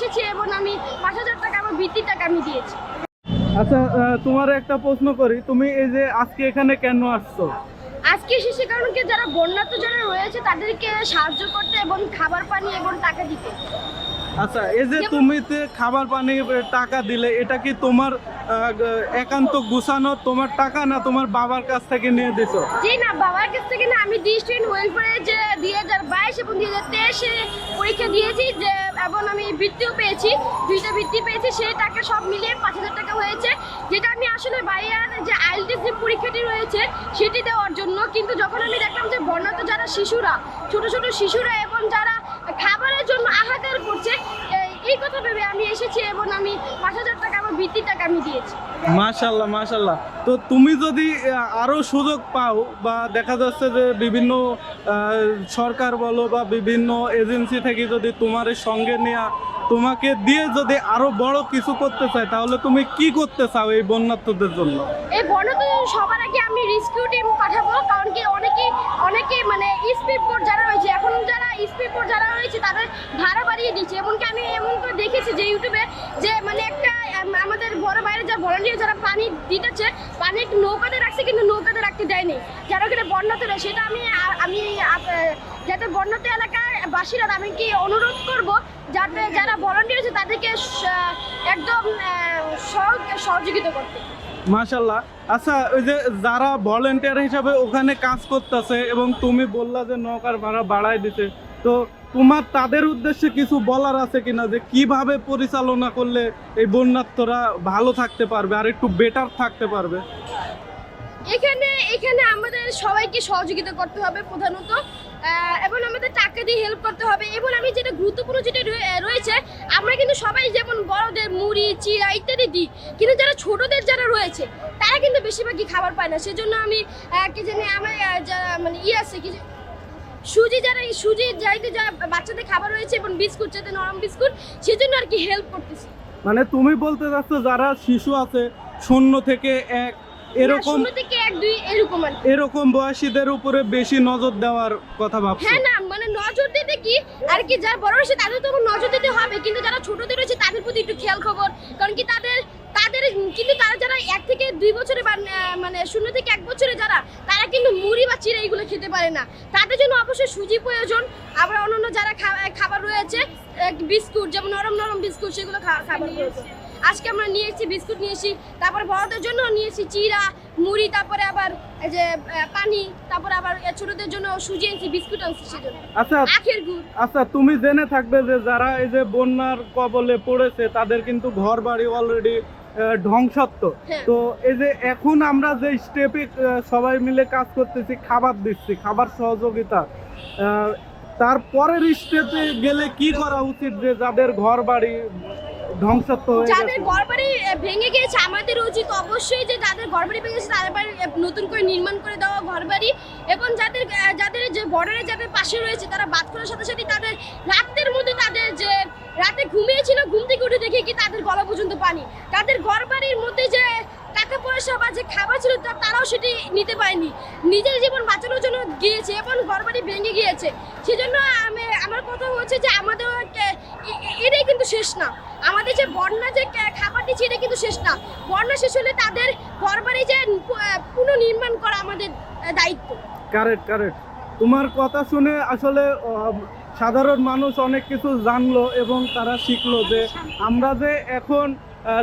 এসেছি এবং আমি পাঁচ হাজার টাকা আমার বৃত্তির টাকা আমি দিয়েছি। আচ্ছা তোমার একটা প্রশ্ন করি তুমি এই যে আজকে এখানে কেন আসছো? আজকে এসেছি কারণ কি যারা বন্যার্থ যারা রয়েছে তাদেরকে সাহায্য করতে এবং খাবার পানি এবং টাকা দিতে। আচ্ছা এই যে তুমি খাবার পানি টাকা দিলে এটা কি তোমার একান্ত গুছানো তোমার টাকা না তোমার বাবার কাছ থেকে নিয়ে দিছো? জি না বাবার কাছ থেকে ডিস্ট্রিক্ট ওয়েলফেয়ারে যে দুই হাজার বাইশ এবং দুই হাজার তেইশে পরীক্ষা দিয়েছি যে, এবং আমি বৃত্তিও পেয়েছি, দুইটা বৃত্তি পেয়েছি সেই টাকা সব মিলিয়ে পাঁচ হাজার টাকা হয়েছে। যেটা আমি আসলে বাইয়ার যে আইএলটিএস যে পরীক্ষাটি রয়েছে, সেটি দেওয়ার জন্য, কিন্তু যখন আমি দেখলাম যে বর্ণাত যারা শিশুরা, ছোট ছোট শিশুরা এবং যারা খাবারের জন্য আহাকার করছে এই- কথা ভেবে আমি এসেছি এবং আমি পাঁচ হাজার টাকা আমার টাকা আমি দিয়েছি। মাশাল্লাহ মাশাল্লাহ তো তুমি যদি আরও সুযোগ পাও বা দেখা যাচ্ছে যে বিভিন্ন সরকার বলো বা বিভিন্ন এজেন্সি থেকে যদি তোমার সঙ্গে নেওয়া তোমাকে দিয়ে যদি আরও বড় কিছু করতে চায়, তাহলে তুমি কি করতে চাও এই বন্যার্থদের জন্য? এই বর্ণত সবার আগে আমি রেস্কিউ টিম পাঠাবো, কারণ কি অনেকে অনেকে মানে স্পিড বোর্ড যারা রয়েছে, এখন যারা স্পিড বোর্ড যারা রয়েছে, তাদের ভাড়া বাড়িয়ে দিচ্ছে। এমনকি আমি এমন করে দেখেছি যে ইউটিউবে যে মানে একটা আমাদের বড় বাইরে যারা ভলান্টিয়ার যারা পানি দিতেছে, পানি নৌকাতে রাখছে, কিন্তু নৌকাতে রাখতে দেয়নি। যারা ওখানে বন্যাতে রয়েছে সেটা আমি আমি যাতে বন্যাতে এলাকার বাসীরা, আমি কি অনুরোধ করব যাতে যারা ভলান্টিয়ার আছে তাদেরকে একদম সহযোগিতা করতে। মাশাল্লাহ আচ্ছা ওই যে যারা ভলেন্টিয়ার হিসাবে ওখানে কাজ করতেছে এবং তুমি বললা যে নৌকার ভাড়া বাড়ায় দিতে তো তোমার তাদের উদ্দেশ্যে কিছু বলার আছে কিনা যে কীভাবে পরিচালনা করলে এই বন্যাত্মরা ভালো থাকতে পারবে আর একটু বেটার থাকতে পারবে? এখানে এখানে আমাদের সবাইকে সহযোগিতা করতে হবে প্রধানত। এবং আমাদের টাকা দিয়ে হেল্প করতে হবে। এবং আমি যেটা গুরুত্বপূর্ণ যেটা রয়ে- রয়েছে আমরা কিন্তু সবাই যেমন বড়দের মুড়ি চিড়া ইত্যাদি দিই কিন্তু যারা ছোটদের যারা রয়েছে তারা কিন্তু বেশিরভাগই খাবার পায় না। সেজন্য আমি কি জানি আমার যারা মানে ই আছে কি সুজি যারা এই সুজি যাইতে যা বাচ্চাদের খাবার রয়েছে এবং বিস্কুট যাতে নরম বিস্কুট সেজন্য আর কি হেল্প করতেছি। মানে তুমি বলতে চাচ্ছ যারা শিশু আছে শূন্য থেকে এক এরকম শূন্য থেকে এরকম এরকম বয়সীদের উপরে বেশি নজর দেওয়ার কথা ভাবছ? হ্যাঁ না মানে নজর দিতে কি? আর কি যারা বড় রয়েছে তাদের তো নজর দিতে হবে। কিন্তু যারা ছোটদের রয়েছে তাদের প্রতি একটু খেয়াল খবর। কারণ কি তাদের তাদের কিন্তু তারা যারা এক থেকে দুই বছরে বা মানে শূন্য থেকে এক বছরে যারা তারা কিন্তু মুড়ি বা চিড়া এইগুলো খেতে পারে না। তাদের জন্য অবশ্যই সুজি প্রয়োজন। আবার অন্যান্য যারা খাবার রয়েছে বিস্কুট যেমন নরম নরম বিস্কুট সেগুলো খাবার প্রয়োজন। আজকে আমরা নিয়ে এসেছি বিস্কুট নিয়ে এসেছি তারপর বড়দের জন্য নিয়েছি চিরা মুড়ি তারপরে আবার এই যে পানি তারপরে আবার ছোটদের জন্য সুজি আনছি বিস্কুট আনছি সেজন্য। আচ্ছা আখের গুড়। আচ্ছা তুমি জেনে থাকবে যে যারা এই যে বন্যার কবলে পড়েছে তাদের কিন্তু ঘর বাড়ি অলরেডি ধ্বংসত্ব হ্যাঁ। তো এই যে এখন আমরা যে স্টেপে সবাই মিলে কাজ করতেছি খাবার দিচ্ছি খাবার সহযোগিতা তারপরের স্টেপে গেলে কি করা উচিত যে যাদের ঘর বাড়ি ধ্বংসত্ব যাদের ঘরবাড়ি ভেঙে গিয়েছে, আমাদের উচিত অবশ্যই যে যাদের ঘরবাড়ি ভেঙে গেছে, তাদের বাড়ি নতুন করে নির্মাণ করে দেওয়া ঘরবাড়ি এবং যাদের যাদের যে বর্ডারে যাদের পাশে রয়েছে, তারা বাদ করার সাথে সাথে তাদের রাতের মধ্যে তাদের যে, রাতে ঘুমিয়েছিল, ঘুম থেকে উঠে দেখে কি তাদের গলা পর্যন্ত পানি। তাদের ঘরবাড়ির মধ্যে যে টাকা পয়সা বা যে খাবার ছিল তারাও সেটি নিতে পারেনি। নিজের জীবন বাঁচানোর জন্য গিয়েছে এবং ঘরবাড়ি ভেঙে গিয়েছে। সেজন্য আমি, আমার কথা হচ্ছে যে আমাদের এটাই কিন্তু শেষ না। আমাদের যে বন্যা যে খাবার দিচ্ছে এটা কিন্তু শেষ না। বন্যা শেষ হলে তাদের ঘরবাড়ি যে পুনর্নির্মাণ করা আমাদের দায়িত্ব। কারেক্ট কারেক্ট তোমার কথা শুনে আসলে সাধারণ মানুষ অনেক কিছু জানলো এবং তারা শিখলো যে আমরা যে এখন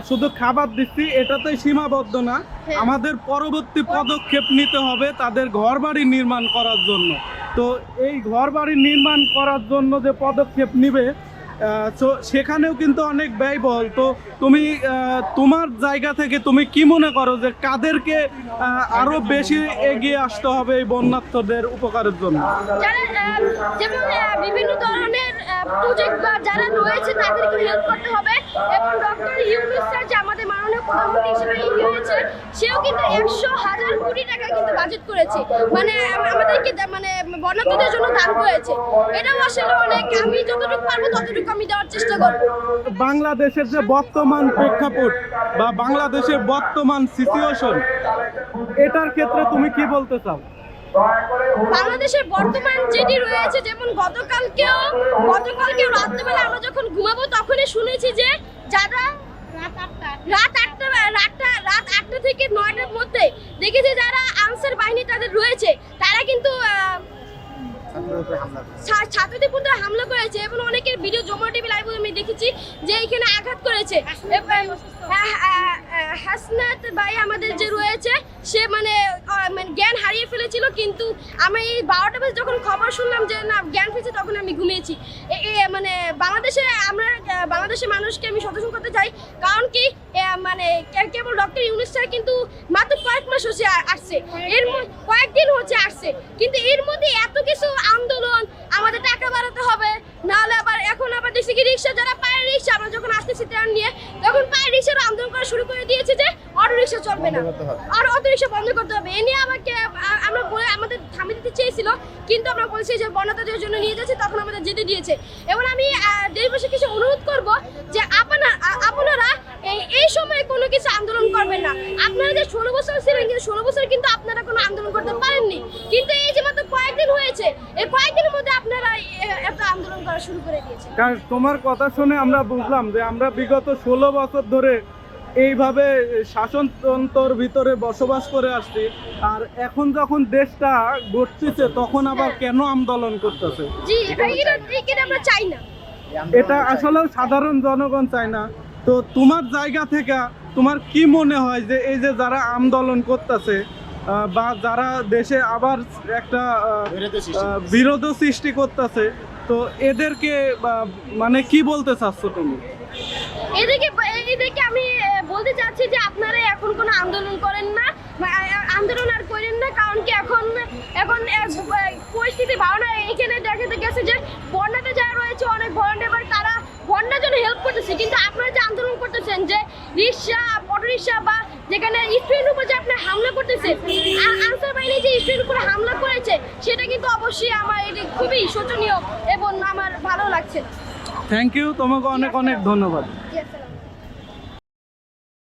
শুধু খাবার দিচ্ছি এটাতেই সীমাবদ্ধ না হ্যাঁ। আমাদের পরবর্তী পদক্ষেপ নিতে হবে তাদের ঘর বাড়ি নির্মাণ করার জন্য তো এই ঘর বাড়ি নির্মাণ করার জন্য যে পদক্ষেপ নিবে তো সেখানেও কিন্তু অনেক ব্যয়বহুল। তো তুমি তোমার জায়গা থেকে তুমি কি মনে করো যে কাদেরকে আরও বেশি এগিয়ে আসতে হবে এই বন্যার্থদের উপকারের জন্য? বিভিন্ন ধরনের প্রজেক্ট বা যারা রয়েছে, তাদেরকে হেল্প করতে হবে। এবং ডক্টর ইউনুস স্যার যে আমাদের হিসেবে হয়েছে সেও কিন্তু একশো হাজার কোটি টাকা কিন্তু বাজেট করেছে। মানে আমাদেরকে মানে জন্য দান করেছে। এটাও আসলে অনেক আমি যতটুকু পারব ততটুকু আমি দেওয়ার চেষ্টা করব। বাংলাদেশের যে বর্তমান প্রেক্ষাপট বা বাংলাদেশের বর্তমান সিচুয়েশন এটার ক্ষেত্রে তুমি কি বলতে চাও? বাংলাদেশের বর্তমান যেটি রয়েছে যেমন গতকালকেও গতকালকেও রাত্রেবেলা আমরা যখন ঘুমাবো তখনই শুনেছি যে যারা রাত আটটা রাতটা রাত আটটা থেকে নয়টার মধ্যে। দেখেছি যারা আনসার বাহিনী তাদের রয়েছে তারা কিন্তু ছাত্রদের উপর হামলা করেছে। এবং অনেকের ভিডিও জমা টিভি লাইভ আমি দেখেছি যে এখানে আঘাত করেছে। এবং, আহ, আহ, আহ, হাসনাত ভাই আমাদের যে রয়েছে সে মানে মানে জ্ঞান হারিয়ে ফেলেছিল, কিন্তু আমি এই বারোটা বাজে যখন খবর শুনলাম যে, না, জ্ঞান ফিরেছে, তখন আমি ঘুমিয়েছি। মানে বাংলাদেশে আমরা বাংলাদেশের মানুষকে আমি সচেতন করতে চাই, কারণ কি মানে কেবল ডক্টর ইউনুস স্যার কিন্তু মাত্র কয়েক মাস হচ্ছে আসছে। এর কয়েকদিন হচ্ছে আসছে। কিন্তু এর মধ্যে এত কিছু আন্দোলন, আমাদের টাকা বাড়াতে হবে, নাহলে আবার এখন আবার দেখছি কি রিক্সা, যারা পায়ের রিক্সা, আমরা যখন আসতেছি ট্রেন নিয়ে, তখন পায়ের রিক্সার আন্দোলন করা শুরু করে দিয়েছে যে অটো রিক্সা চলবে না। আর অটো রিক্সা বন্ধ করতে হবে। এ নিয়ে আমাকে আমরা বলে আমাদের থামিয়ে দিতে চেয়েছিল কিন্তু আমরা বলছি যে বন্যতাদের জন্য নিয়ে যাচ্ছি তখন আমাদের যেতে দিয়েছে। এবং আমি আহ, দেশবাসীর কিছু অনুরোধ করব যে আপনারা আপনারা এই এই সময় কোনো কিছু আন্দোলন করবেন না। আপনারা যে ষোলো বছর ছিলেন কিন্তু ষোলো বছর কিন্তু আপনারা কোনো আন্দোলন করতে পারেননি। কিন্তু এই যে মাত্র কয়েকদিন হয়েছে এই কয়েকদিনের মধ্যে আপনারা এ- এত আন্দোলন করা শুরু করে দিয়েছেন। কারণ তোমার কথা শুনে আমরা বুঝলাম যে আমরা বিগত ষোলো বছর ধরে এইভাবে শাসনতন্ত্রর ভিতরে বসবাস করে আসছি। আর এখন যখন দেশটা গড়তেছে তখন আবার কেন আন্দোলন করতেছে? জি এটা এটা আমরা চাই না। এটা আসলেও সাধারণ জনগণ চায় না। তো তোমার জায়গা থেকে তোমার কি মনে হয় যে এই যে যারা আন্দোলন করতেছে বা যারা দেশে আবার একটা বিরোধ সৃষ্টি। করতেছে তো এদেরকে মানে কি বলতে চাচ্ছ তুমি? এদিকে এদিকে আমি বলতে চাচ্ছি যে আপনারা এখন কোনো আন্দোলন করেন না আন্দোলন আর করেন না কারণ কি এখন এখন পরিস্থিতি ভালো না। এখানে দেখা গেছে যে বন্যাতে যারা রয়েছে অনেক ভলেন্টিয়ার তারা বন্যার জন্য হেল্প করতেছে। কিন্তু আপনারা যে আন্দোলন করতেছেন যে রিক্সা অটো রিক্সা বা যেখানে স্টুডেন্ট উপর যে আপনার হামলা করতেছে আ- আনসার বাহিনী যে স্টুডেন্ট উপরে হামলা করেছে সেটা কিন্তু অবশ্যই আমার এটি খুবই শোচনীয় এবং আমার ভালো লাগছে থ্যাংক ইউ তোমাকে অনেক অনেক ধন্যবাদ.